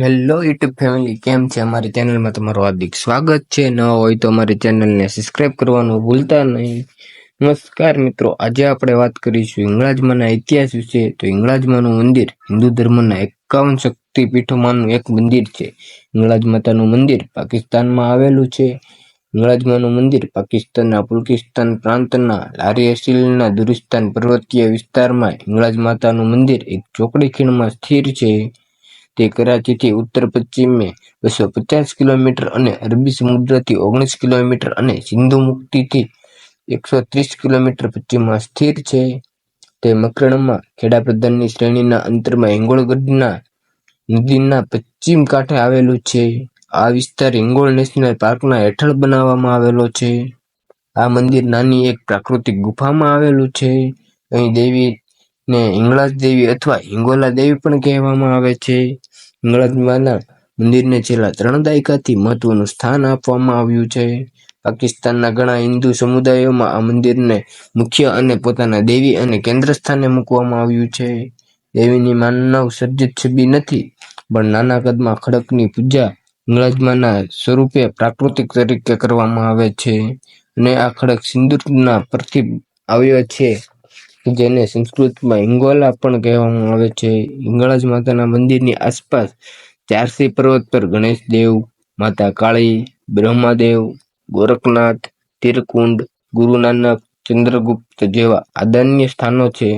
Hello YouTube family કેમ છે? અમારી ચેનલમાં તમારું હાર્દિક સ્વાગત છે. ન હોય તો અમારી ચેનલને સબસ્ક્રાઇબ કરવાનું ભૂલતા નહીં. નમસ્કાર મિત્રો. આજે આપણે વાત કરીશું હિંગળાજમાના ઇતિહાસ વિશે. તો હિંગળાજમાનું મંદિર હિન્દુ ધર્મના એકાવન શક્તિપીઠોમાંનું એક મંદિર છે. હિંગળાજ માતાનું મંદિર પાકિસ્તાનમાં આવેલું છે. હિંગળાજમાનું મંદિર પાકિસ્તાનના પુલકિસ્તાન પ્રાંતના લારી અસીલના દુરિસ્તાન પર્વતીય વિસ્તારમાં હિંગળાજ માતાનું મંદિર એક ચોકડી ખીણમાં સ્થિર છે. તે કરાચીથી ઉત્તર પશ્ચિમે બસો પચાસ કિલોમીટર અને અરબી સમુદ્રથી ઓગણીસ કિલોમીટર અને સિંધુ મુક્તિથી એકસો ત્રીસ કિલોમીટર પશ્ચિમમાં સ્થિર છે. તે મકરણમાં ખેડાપ્રધાનની શ્રેણીના અંતરમાં હિંગોળગઢના નદીના પશ્ચિમ કાંઠે આવેલું છે. આ વિસ્તાર હિંગોળ નેશનલ પાર્કના હેઠળ બનાવવામાં આવેલો છે. આ મંદિર નાની એક પ્રાકૃતિક ગુફામાં આવેલું છે. અહીં દેવી ને હિંગળાજ દેવી અથવા હિંગોલા દેવી પણ કહેવામાં આવે છે. હિંગળાજમાના મંદિરને છેલ્લા ત્રણ દાયકાથી મહત્વનું સ્થાન આપવામાં આવ્યું છે. પાકિસ્તાનના ઘણા હિન્દુ સમુદાયોમાં આ મંદિરને મુખ્ય અને પોતાના દેવી અને કેન્દ્ર સ્થાને મૂકવામાં આવ્યું છે. દેવીની માનવ સર્જિત છબી નથી, પણ નાના કદમાં ખડકની પૂજા હિંગળાજમાના સ્વરૂપે પ્રાકૃતિક તરીકે કરવામાં આવે છે અને આ ખડક સિંદૂરના પરથી આવ્યો છે. જેને સંસ્કૃતમાં હિંગોલા પણ કહેવામાં આવે છે. હિંગળાજ માતાના મંદિરની આસપાસ ચારસી પર્વત પર ગણેશ દેવ, માતા કાળી, બ્રહ્માદેવ, ગોરખનાથ, તિરકુંડ, ગુરુ નાનક, ચંદ્રગુપ્ત જેવા આદરણીય સ્થાનો છે.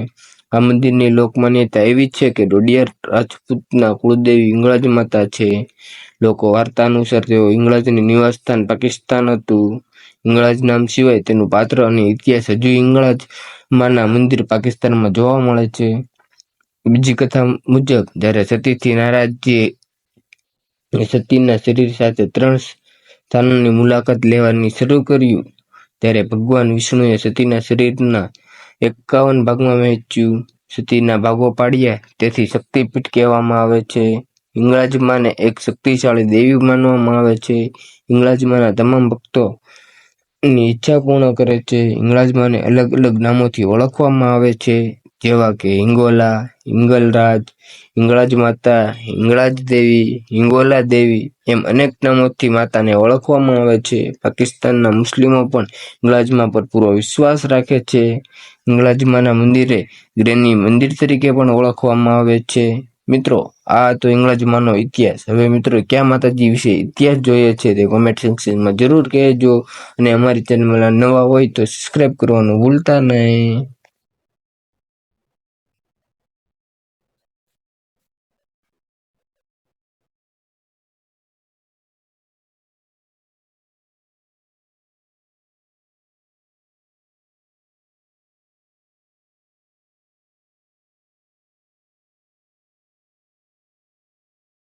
આ મંદિરની લોકમાન્યતા એવી છે કે ડોડિયાર રાજપૂતના કુળદેવી હિંગળાજ માતા છે. લોકો વાર્તા અનુસાર તેઓ હિંગળાજનું નિવાસસ્થાન પાકિસ્તાન હતું. હિંગળાજ નામ સિવાય તેનું પાત્ર અને ઇતિહાસ હજુ ઇંગળાજ માના મંદિર પાકિસ્તાનમાં જોવા મળે છે. બીજી કથા મુજબ, જ્યારે સતીથી નારાજજી સતીના શરીર સાથે ત્રણ સ્થાનોની મુલાકાત લેવાની શરૂ કર્યું, ત્યારે ભગવાન વિષ્ણુએ સતીના શરીરના એકાવન ભાગમાં વહેંચ્યું. સતીના ભાગો પાડ્યા, તેથી શક્તિપીઠ કહેવામાં આવે છે. હિંગળાજમાને એક શક્તિશાળી દેવી માનવામાં આવે છે. ઇંગળાજમાના તમામ ભક્તો ની ઈચ્છા પૂર્ણ કરે છે. હિંગળાજમાને અલગ અલગ નામોથી ઓળખવામાં આવે છે. જેવા કે હિંગોલા, હિંગલરાજ હિંગળાજ માતા હિંગળાજ દેવી, હિંગોલા દેવી એમ અનેક નામોથી માતાને ઓળખવામાં આવે છે. પાકિસ્તાનના મુસ્લિમો પણ હિંગળાજમા પર પૂરો વિશ્વાસ રાખે છે. હિંગળાજમાના મંદિરે ગ્રેની મંદિર તરીકે પણ ઓળખવામાં આવે છે. મિત્રો, આ તો હિંગળાજમાનો ઇતિહાસ. હવે મિત્રો, ક્યાં માતાજી વિશે ઇતિહાસ જોઈએ છે તે કોમેન્ટ સેક્શનમાં જરૂર કહેજો અને અમારી ચેનલમાં નવા હોય તો સબસ્ક્રાઈબ કરવાનું ભૂલતા નહીં.